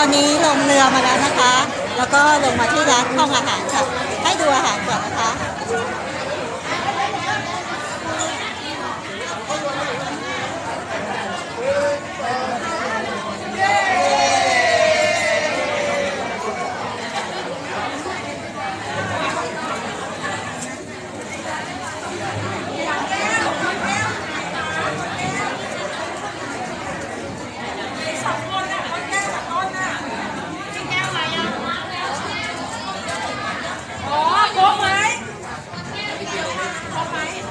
อนนี้ลงเรือมาแล้วนะคะ แล้วก็ลงมาที่ร้านห้องอาหารค่ะ ให้ดูอาหารก่อนนะคะ อ๋อครบไหม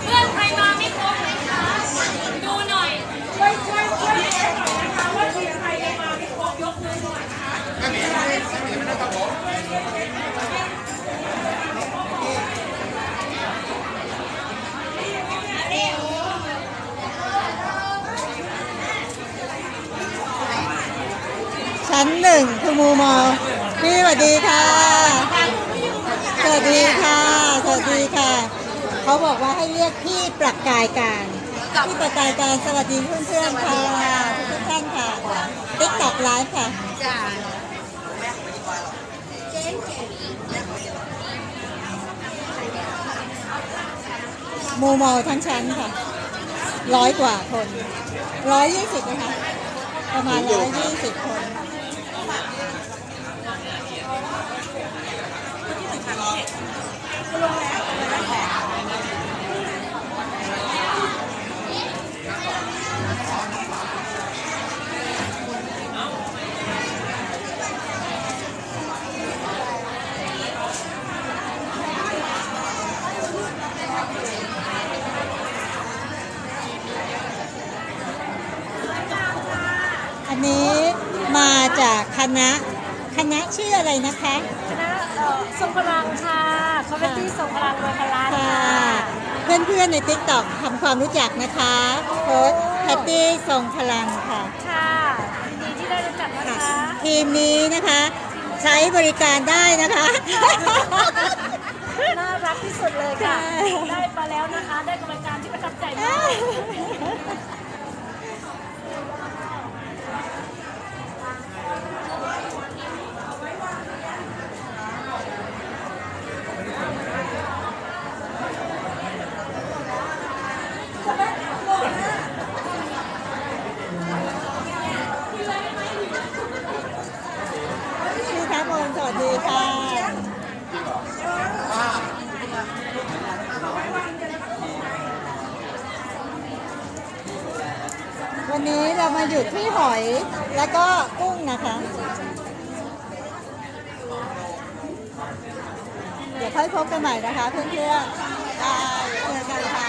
เพื่อนใครมาไม่ครบไหมคะ ดูหน่อย ช่วยช่วยช่วยเช็คหน่อยนะคะว่าทีมใครยังมาไม่ครบยกมือหน่อยนะคะ ชั้นหนึ่งคือมูมอพี่สวัสดีค่ะ สวัสดีค่ะ สวัสดีค่ะ เขาบอกว่าให้เรียกพี่ประกายการพี่ประกายการสวัสดีเพื่อนๆค่ะทุกท่านค่ะติ๊กต็อกไลฟ์ค่ะมูมอทั้งชั้นค่ะ ร้อยกว่าคน ร้อยยี่สิบนะคะ ประมาณร้อยยี่สิบคน อันนี้ มาจากคณะคณะชื่ออะไรนะคะ คณะเอ่อทรงพลังค่ะคอมเมดี้ทรงพลังเมืองพลานค่ะค่ะ เพื่อนๆใน t ิ k t o k ทำความรู้จักนะคะโค้ชแพตตี้ทรงพลังค่ะ ค่ะยินดีที่ได้รู้จักนะค่ะคะทีมนี้นะคะ ใช้บริการได้นะคะ น่ารักที่สุดเลยค่ะค่ะได้มาแล้วนะคะ ได้กรรมการที่ประทับใจมาก พี่ทัพพลสวัสดีค่ะ วันนี้เรามาหยุดที่หอยแล้วก็กุ้งนะคะ เดี๋ยวค่อยพบกันใหม่นะคะเพื่อนๆบาย